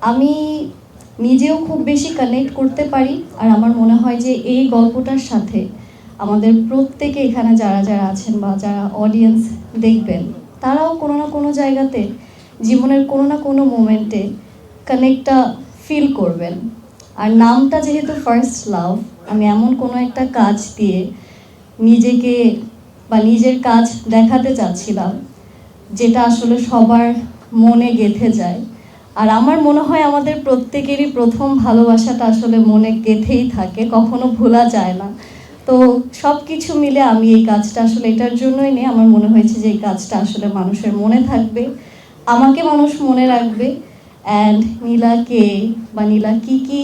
আমি নিজেও খুব বেশি কানেক্ট করতে পারি আর আমার মনে হয় যে এই গল্পটার সাথে আমাদের প্রত্যেকে এখানে যারা যারা আছেন বা যারা অডিয়েন্স দেখবেন, তারাও কোনো না কোনো জায়গাতে জীবনের কোনো না কোনো মোমেন্টে কানেক্টটা ফিল করবেন। আর নামটা যেহেতু ফার্স্ট লাভ আমি এমন কোনো একটা কাজ দিয়ে নিজেকে বা নিজের কাজ দেখাতে চাচ্ছিলাম, যেটা আসলে সবার মনে গেঁথে যায়। আর আমার মনে হয় আমাদের প্রত্যেকেরই প্রথম ভালোবাসাটা আসলে মনে গেঁথেই থাকে, কখনো ভোলা যায় না। তো সব কিছু মিলে আমি এই কাজটা আসলে এটার জন্যই নিয়ে আমার মনে হয়েছে যে এই কাজটা আসলে মানুষের মনে থাকবে, আমাকে মানুষ মনে রাখবে অ্যান্ড নীলাকে বা নীলা কী কী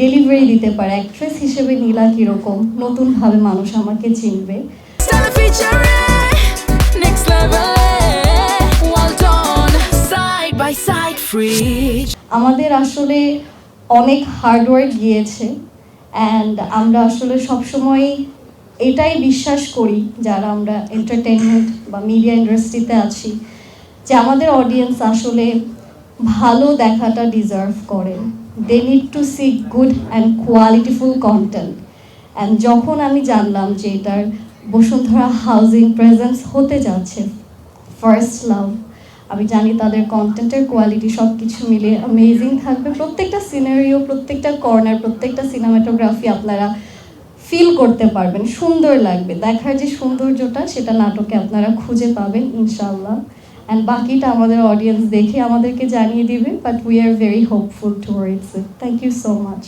ডেলিভারি দিতে পারে অ্যাক্ট্রেস হিসেবে নীলা কীরকম, নতুনভাবে মানুষ আমাকে চিনবে। আমাদের আসলে অনেক হার্ডওয়ার্ক গিয়েছে অ্যান্ড আমরা আসলে সবসময় এটাই বিশ্বাস করি যারা আমরা এন্টারটেনমেন্ট বা মিডিয়া ইন্ডাস্ট্রিতে আছি যে আমাদের অডিয়েন্স আসলে ভালো দেখাটা ডিজার্ভ করে। They need to see good and qualityful content and যখন আমি জানলাম যে এটার বসুন্ধরা হাউজিং প্রেজেন্স হতে যাচ্ছে ফার্স্ট লাভ আমি জানি তাদের কন্টেন্টের কোয়ালিটি সব কিছু মিলে অ্যামেজিং থাকবে। প্রত্যেকটা সিনারিও প্রত্যেকটা কর্নার প্রত্যেকটা সিনেমাটোগ্রাফি আপনারা ফিল করতে পারবেন। সুন্দর লাগবে। দেখার যে সৌন্দর্যটা, সেটা নাটকে আপনারা খুঁজে পাবেন ইনশাল্লাহ অ্যান্ড বাকিটা আমাদের অডিয়েন্স দেখে আমাদেরকে জানিয়ে দিবে but we are very hopeful towards it thank you so much